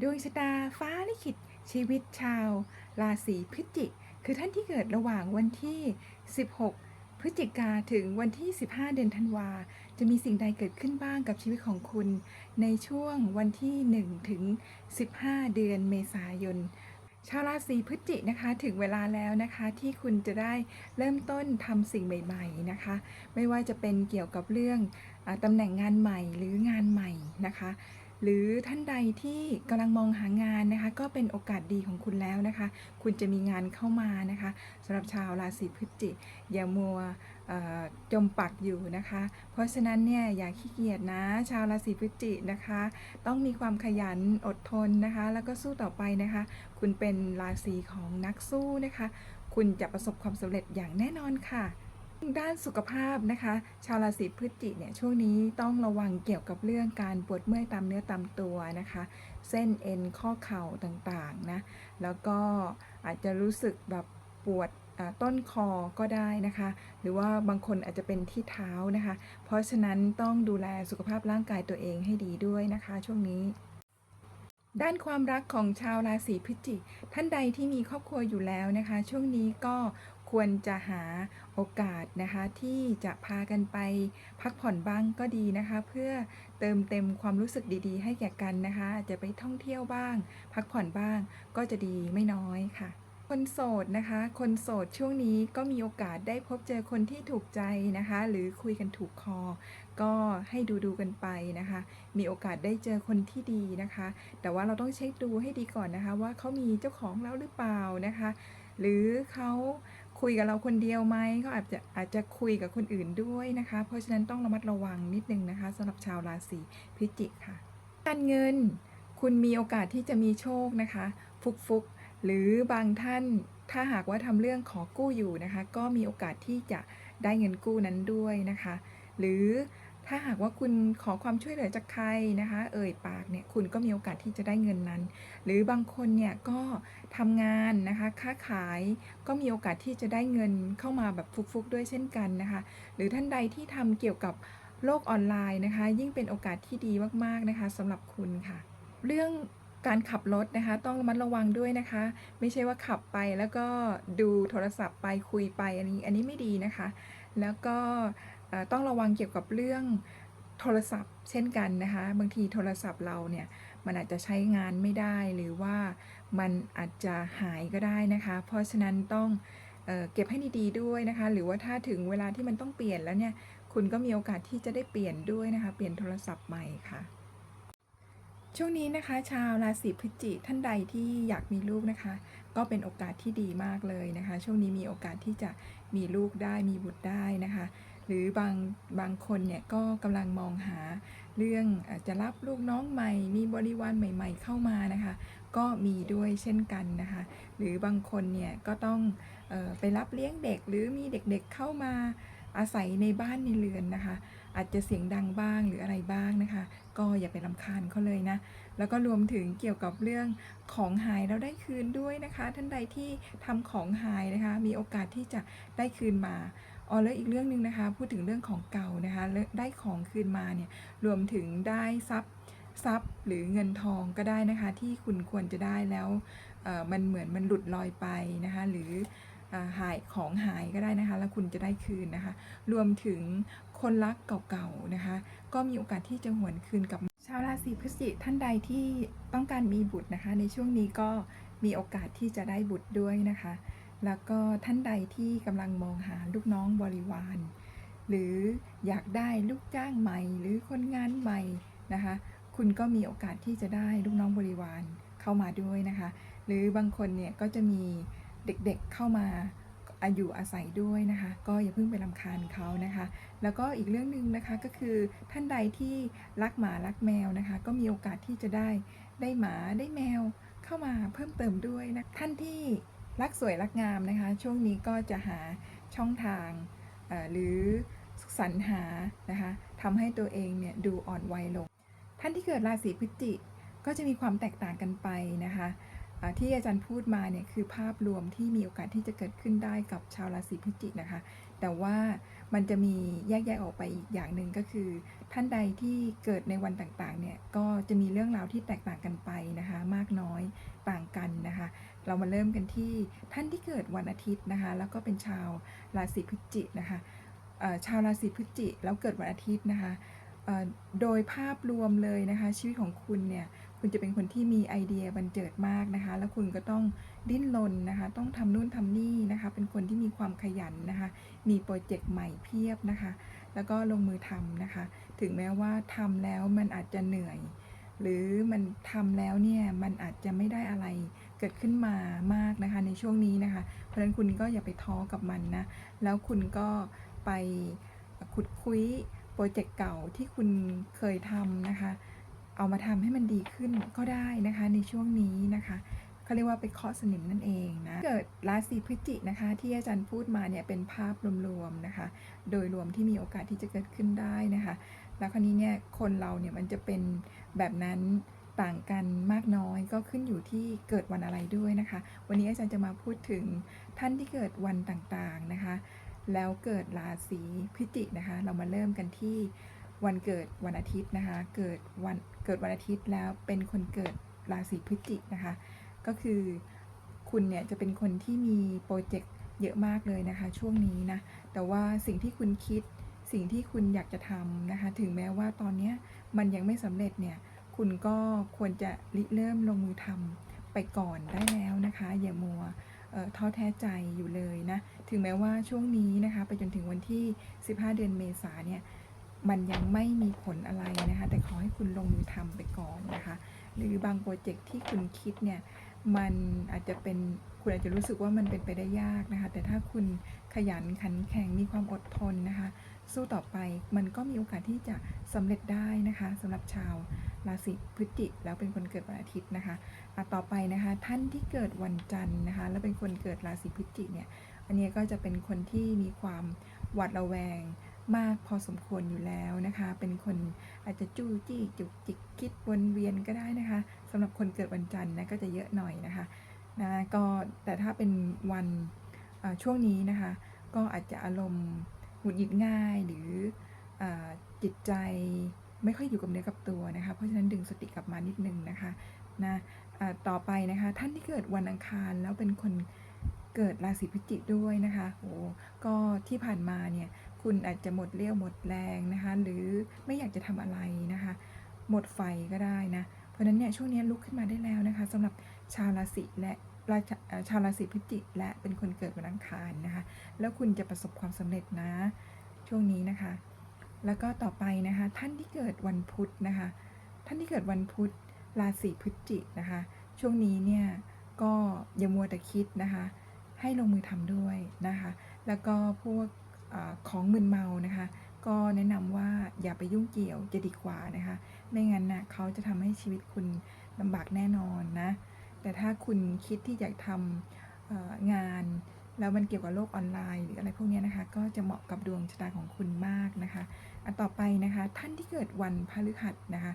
ดวงชะตาฟ้าลิขิต ชีวิตชาว ราศีพฤศจิก คือท่านที่เกิดระหว่างวันที่ 16 พฤศจิกาถึงวันที่ 15 เดือนธันวา จะมีสิ่งใดเกิดขึ้นบ้างกับชีวิตของคุณ ในช่วงวันที่ 1 ถึง 15 เดือนเมษายนชาวราศีพฤศจิกนะคะถึงเวลาแล้วนะคะที่คุณจะได้เริ่มต้นทำสิ่งใหม่ๆนะคะ ไม่ว่าจะเป็นเกี่ยวกับเรื่องอตำแหน่งงานใหม่หรืองานใหม่นะคะ หรือท่านใดที่กำลังมองหางานนะคะ ก็เป็นโอกาสดีของคุณแล้วนะคะ คุณจะมีงานเข้ามานะคะสำหรับชาวราศีพฤศจิกอย่ามัวจมปักอยู่นะคะ เพราะฉะนั้นเนี่ยอย่าขี้เกียจนะ ชาวราศีพฤศจิกนะคะ ต้องมีความขยันอดทนนะคะ แล้วก็สู้ต่อไปนะคะ คุณเป็นราศีของนักสู้นะคะ คุณจะประสบความสำเร็จอย่างแน่นอนค่ะ ด้านสุขภาพนะคะ ชาวราศีพฤศจิเนี่ยช่วงนี้ต้องระวังเกี่ยวกับเรื่องการปวดเมื่อยตามเนื้อตามตัวนะคะ เส้นเอ็นข้อเข่าต่างๆนะแล้วก็อาจจะรู้สึกแบบปวดต้นคอก็ได้นะคะ หรือว่าบางคนอาจจะเป็นที่เท้านะคะ เพราะฉะนั้นต้องดูแลสุขภาพร่างกายตัวเองให้ดีด้วยนะคะ ช่วงนี้ ด้านความรักของชาวราศีพิจิก ท่านใดที่มีครอบครัวอยู่แล้วนะคะ ช่วงนี้ก็ควรจะหาโอกาสนะคะที่จะพากันไปพักผ่อนบ้างก็ดีนะคะ เพื่อเติมเต็มความรู้สึกดี ๆ ให้แก่กันนะคะ จะไปท่องเที่ยวบ้าง พักผ่อนบ้างก็จะดีไม่น้อยค่ะ คนโสดนะคะ คนโสดช่วงนี้ก็มีโอกาสได้พบเจอคนที่ถูกใจนะคะ หรือคุยกันถูกคอ ก็ให้ดูดูกันไปนะคะ มีโอกาสได้เจอคนที่ดีนะคะ แต่ว่าเราต้องเช็คดูให้ดีก่อนนะคะ ว่าเขามีเจ้าของแล้วหรือเปล่านะคะ หรือเขาคุยกับเราคนเดียวไหมเขาอาจจะอาจจะคุยกับคนอื่นด้วยนะคะ เพราะฉะนั้นต้องระมัดระวังนิดนึงนะคะสำหรับชาวราศีพิจิกค่ะ การเงินคุณมีโอกาสที่จะมีโชคนะคะ ฟุกฟุก หรือบางท่านถ้าหากว่าทำเรื่องขอกู้อยู่นะคะ ก็มีโอกาสที่จะได้เงินกู้นั้นด้วยนะคะ หรือถ้าหากว่าคุณขอความช่วยเหลือจากใครนะคะ เอ่ยปากเนี่ยคุณก็มีโอกาสที่จะได้เงินนั้น หรือบางคนเนี่ยก็ทำงานนะคะค้าขายก็มีโอกาสที่จะได้เงินเข้ามาแบบฟุกๆด้วยเช่นกันนะคะ หรือท่านใดที่ทำเกี่ยวกับโลกออนไลน์นะคะ ยิ่งเป็นโอกาสที่ดีมากๆนะคะสำหรับคุณค่ะ เรื่อง การขับรถนะคะ ต้องระมัดระวังด้วยนะคะ ไม่ใช่ว่าขับไปแล้วก็ดูโทรศัพท์ไปคุยไปอันนี้อันนี้ไม่ดีนะคะ แล้วก็ต้องระวังเกี่ยวกับเรื่องโทรศัพท์เช่นกันนะคะ บางทีโทรศัพท์เราเนี่ยมันอาจจะใช้งานไม่ได้หรือว่ามันอาจจะหายก็ได้นะคะ เพราะฉะนั้นต้องเออเก็บให้ดีๆด้วยนะคะ หรือว่าถ้าถึงเวลาที่มันต้องเปลี่ยนแล้วเนี่ยคุณก็มีโอกาสที่จะได้เปลี่ยนด้วยนะคะ เปลี่ยนโทรศัพท์ใหม่ค่ะ ช่วงนี้นะคะ ชาวราศีพฤศจิกท่านใดที่อยากมีลูกนะคะ ก็เป็นโอกาสที่ดีมากเลยนะคะ ช่วงนี้มีโอกาสที่จะมีลูกได้มีบุตรได้นะคะ หรือบางบางคนเนี่ยก็กำลังมองหาเรื่องอาจจะรับลูกน้องใหม่ มีบริวารใหม่ ๆ เข้ามานะคะ ก็มีด้วยเช่นกันนะคะ หรือบางคนเนี่ยก็ต้องออไปรับเลี้ยงเด็กหรือมีเด็กๆเข้ามา อาศัยในบ้านในเรือนนะคะ อาจจะเสียงดังบ้างหรืออะไรบ้างนะคะ ก็อย่าไปรำคาญเขาเลยนะ แล้วก็รวมถึงเกี่ยวกับเรื่องของหายแล้วได้คืนด้วยนะคะ ท่านใดที่ทำของหายนะคะ มีโอกาสที่จะได้คืนมาอ๋อแล้วอีกเรื่องหนึ่งนะคะ พูดถึงเรื่องของเก่านะคะ ได้ของคืนมาเนี่ยรวมถึงได้ทรัพย์ทรัพย์หรือเงินทองก็ได้นะคะ ที่คุณควรจะได้แล้วเออมันเหมือนมันหลุดลอยไปนะคะ หรือ หายของหายก็ได้นะคะ แล้วคุณจะได้คืนนะคะ รวมถึงคนรักเก่าๆนะคะ ก็มีโอกาสที่จะหวนคืนกับชาวราศีพฤศจิท่านใดที่ต้องการมีบุตรนะคะ ในช่วงนี้ก็มีโอกาสที่จะได้บุตรด้วยนะคะ แล้วก็ท่านใดที่กำลังมองหาลูกน้องบริวาร หรืออยากได้ลูกจ้างใหม่ หรือคนงานใหม่นะคะ คุณก็มีโอกาสที่จะได้ลูกน้องบริวารเข้ามาด้วยนะคะ หรือบางคนเนี่ยก็จะมี เด็กๆเข้ามาอายู่อาศัยด้วยนะคะ ก็อย่าเพิ่งไปรำคาญเขานะคะ แล้วก็อีกเรื่องหนึ่งนะคะก็คือท่านใดที่รักหมารักแมวนะคะ ก็มีโอกาสที่จะได้ได้หมาได้แมวเข้ามาเพิ่มเติมด้วยนะท่านที่รักสวยรักงามนะคะ ช่วงนี้ก็จะหาช่องทางเอ่อหรือสรรหานะคะทำให้ตัวเองเนี่ยดูอ่อนวัยลง ท่านที่เกิดราศีพฤศจิกก็จะมีความแตกต่างกันไปนะคะ ที่อาจารย์พูดมาเนี่ยคือภาพรวมที่มีโอกาสที่จะเกิดขึ้นได้กับชาวราศีพฤศจิกนะคะ แต่ว่ามันจะมีแยกแยกออกไปอีกอย่างหนึ่งก็คือ ท่านใดที่เกิดในวันต่างๆเนี่ยก็จะมีเรื่องราวที่แตกต่างกันไปนะคะ มากน้อยต่างกันนะคะ เรามาเริ่มกันที่ท่านที่เกิดวันอาทิตย์นะคะ แล้วก็เป็นชาวราศีพฤศจิกนะคะชาวราศีพฤศจิกแล้วเกิดวันอาทิตย์นะคะโดยภาพรวมเลยนะคะ ชีวิตของคุณเนี่ย คุณจะเป็นคนที่มีไอเดียบันเจิดมากนะคะ แล้วคุณก็ต้องดิ้นรนนะคะ ต้องทำนู่นทำนี่นะคะ เป็นคนที่มีความขยันนะคะ มีโปรเจกต์ใหม่เพียบนะคะ แล้วก็ลงมือทำนะคะ ถึงแม้ว่าทำแล้วมันอาจจะเหนื่อย หรือมันทำแล้วเนี่ยมันอาจจะไม่ได้อะไรเกิดขึ้นมามากนะคะในช่วงนี้นะคะ เพราะฉะนั้นคุณก็อย่าไปท้อกับมันนะ แล้วคุณก็ไปขุดคุยโปรเจกต์เก่าที่คุณเคยทำนะคะ เอามาทำให้มันดีขึ้นก็ได้นะคะในช่วงนี้นะคะเขาเรียกว่าไปเคาะสนิมนั่นเองนะเกิดราศีพฤศจิกนะคะ ที่อาจารย์พูดมาเนี่ยเป็นภาพรวมๆนะคะ โดยรวมที่มีโอกาสที่จะเกิดขึ้นได้นะคะ แล้วคราวนี้เนี่ยคนเราเนี่ยมันจะเป็นแบบนั้นต่างกันมากน้อยก็ขึ้นอยู่ที่เกิดวันอะไรด้วยนะคะ วันนี้อาจารย์จะมาพูดถึงท่านที่เกิดวันต่างๆนะคะ แล้วเกิดราศีพฤศจิกนะคะ เรามาเริ่มกันที่ วันเกิดวันอาทิตย์นะคะ เกิดวันเกิดวันอาทิตย์แล้วเป็นคนเกิดราศีพฤศจิกนะคะ ก็คือคุณเนี่ยจะเป็นคนที่มีโปรเจกต์เยอะมากเลยนะคะ ช่วงนี้นะ แต่ว่าสิ่งที่คุณคิด สิ่งที่คุณอยากจะทำนะคะ ถึงแม้ว่าตอนนี้มันยังไม่สำเร็จเนี่ย คุณก็ควรจะริเริ่มลงมือทำไปก่อนได้แล้วนะคะ อย่ามัวท้อแท้ใจอยู่เลยนะ ถึงแม้ว่าช่วงนี้นะคะ ไปจนถึงวันที่ 15 เดือนเมษาเนี่ย มันยังไม่มีผลอะไรนะคะ แต่ขอให้คุณลงมือทำไปก่อนนะคะ หรือบางโปรเจกต์ที่คุณคิดเนี่ย มันอาจจะเป็นคุณอาจจะรู้สึกว่ามันเป็นไปได้ยากนะคะ แต่ถ้าคุณขยันขันแข็งมีความอดทนนะคะ สู้ต่อไปมันก็มีโอกาสที่จะสำเร็จได้นะคะสำหรับชาวราศีพฤศจิกแล้วเป็นคนเกิดวันอาทิตย์นะคะอะต่อไปนะคะ ท่านที่เกิดวันจันทร์นะคะ แล้วเป็นคนเกิดราศีพฤศจิกเนี่ย อันนี้ก็จะเป็นคนที่มีความหวาดระแวง มากพอสมควรอยู่แล้วนะคะ เป็นคนอาจจะจู้จี้จุกจิกคิดวนเวียนก็ได้นะคะสำหรับคนเกิดวันจันทร์นะก็จะเยอะหน่อยนะคะนะก็แต่ถ้าเป็นวันช่วงนี้นะคะ ก็อาจจะอารมณ์หงุดหงิดง่ายหรืออจิตใจไม่ค่อยอยู่กับเนื้อกับตัวนะคะ เพราะฉะนั้นดึงสติกลับมานิดนึงนะคะนะต่อไปนะคะท่านที่เกิดวันอังคารแล้วเป็นคนเกิดราศีพฤศจิกด้วยนะคะโอ้ก็ที่ผ่านมาเนี่ย คุณอาจจะหมดเรี่ยวหมดแรงนะคะ หรือไม่อยากจะทำอะไรนะคะ หมดไฟก็ได้นะ เพราะฉะนั้นเนี่ยช่วงนี้ลุกขึ้นมาได้แล้วนะคะสำหรับชาวราศีและราชาวราศีพฤศจิกและเป็นคนเกิดวันอังคารนะคะ แล้วคุณจะประสบความสำเร็จนะ ช่วงนี้นะคะ แล้วก็ต่อไปนะคะ ท่านที่เกิดวันพุธนะคะ ท่านที่เกิดวันพุธราศีพฤศจิกนะคะ ช่วงนี้เนี่ยก็อย่ามัวแต่คิดนะคะ ให้ลงมือทำด้วยนะคะ แล้วก็พวก ของมึนเมานะคะ ก็แนะนำว่าอย่าไปยุ่งเกี่ยวจะดีกว่านะคะ ไม่งั้นนะเขาจะทำให้ชีวิตคุณลำบากแน่นอนนะ แต่ถ้าคุณคิดที่อยากทำงานแล้วมันเกี่ยวกับโลกออนไลน์หรืออะไรพวกนี้นะคะ ก็จะเหมาะกับดวงชะตาของคุณมากนะคะอันต่อไปนะคะ ท่านที่เกิดวันพฤหัสนะคะ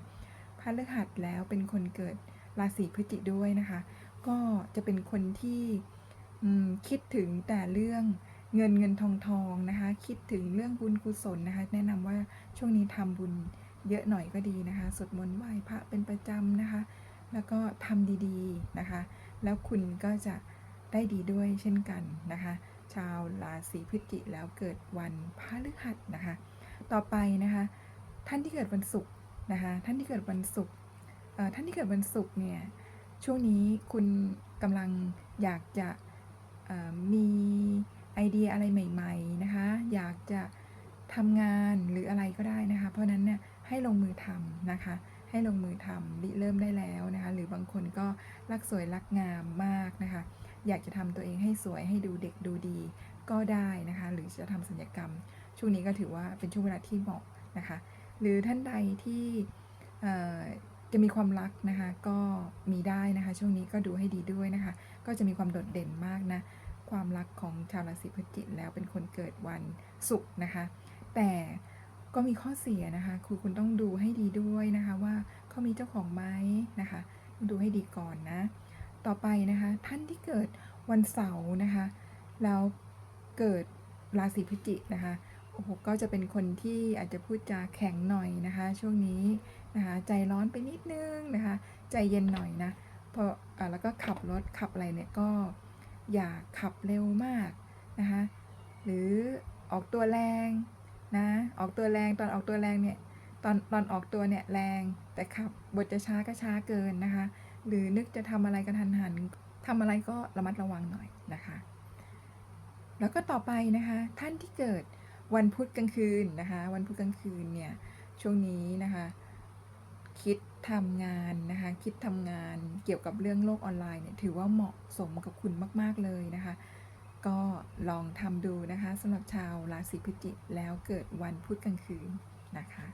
พฤหัสแล้วเป็นคนเกิดราศีพฤศจิกด้วยนะคะ ก็จะเป็นคนที่คิดถึงแต่เรื่อง เงินเงินทองทองนะคะ คิดถึงเรื่องบุญกุศลนะคะ แนะนำว่าช่วงนี้ทำบุญเยอะหน่อยก็ดีนะคะสวดมนต์ไหว้พระเป็นประจำนะคะ แล้วก็ทำดีๆนะคะ แล้วคุณก็จะได้ดีด้วยเช่นกันนะคะ ชาวราศีพฤศจิแล้วเกิดวันพฤหัสนะคะ ต่อไปนะคะ ท่านที่เกิดวันศุกร์นะคะ ท่านที่เกิดวันศุกร์ท่านที่เกิดวันศุกร์เนี่ยช่วงนี้คุณกำลังอยากจะมี ไอเดียอะไรใหม่ ๆนะคะ อยากจะทำงานหรืออะไรก็ได้นะคะ เพราะนั้นเนี่ยให้ลงมือทำนะคะ ให้ลงมือทำริเริ่มได้แล้วนะคะ หรือบางคนก็รักสวยรักงามมากนะคะ อยากจะทำตัวเองให้สวยให้ดูเด็กดูดีก็ได้นะคะ หรือจะทำศัลยกรรม ช่วงนี้ก็ถือว่าเป็นช่วงเวลาที่เหมาะนะคะ หรือท่านใดที่จะมีความรักนะคะ ก็มีได้นะคะ ช่วงนี้ก็ดูให้ดีด้วยนะคะ ก็จะมีความโดดเด่นมากนะ ความรักของชาวราศีพฤศจิกแล้วเป็นคนเกิดวันศุกร์นะคะ แต่ก็มีข้อเสียนะคะคือคุณต้องดูให้ดีด้วยนะคะว่าเขามีเจ้าของไหมนะคะ ดูให้ดีก่อนนะ ต่อไปนะคะท่านที่เกิดวันเสาร์นะคะแล้วเกิดราศีพฤศจิกนะคะโอ้โหก็จะเป็นคนที่อาจจะพูดจาแข็งหน่อยนะคะ ช่วงนี้นะคะใจร้อนไปนิดนึงนะคะ ใจเย็นหน่อยนะพออแล้วก็ขับรถขับอะไรเนี่ยก็ อย่าขับเร็วมากนะคะหรือออกตัวแรงนะออกตัวแรงตอนออกตัวแรงเนี่ยตอนตอนออกตัวเนี่ยแรงแต่ขับบทจะช้าก็ช้าเกินนะคะ หรือนึกจะทำอะไรกระทันหันทำอะไรก็ระมัดระวังหน่อยนะคะ แล้วก็ต่อไปนะคะ ท่านที่เกิดวันพุธกลางคืนนะคะ วันพุธกลางคืนเนี่ยช่วงนี้นะคะ คิดทำงานนะคะ คิดทำงานเกี่ยวกับเรื่องโลกออนไลน์เนี่ยถือว่าเหมาะสมกับคุณมาก ๆ เลยนะคะ ก็ลองทำดูนะคะสำหรับชาวราศีพิจิกแล้วเกิดวันพุธกลางคืนนะคะ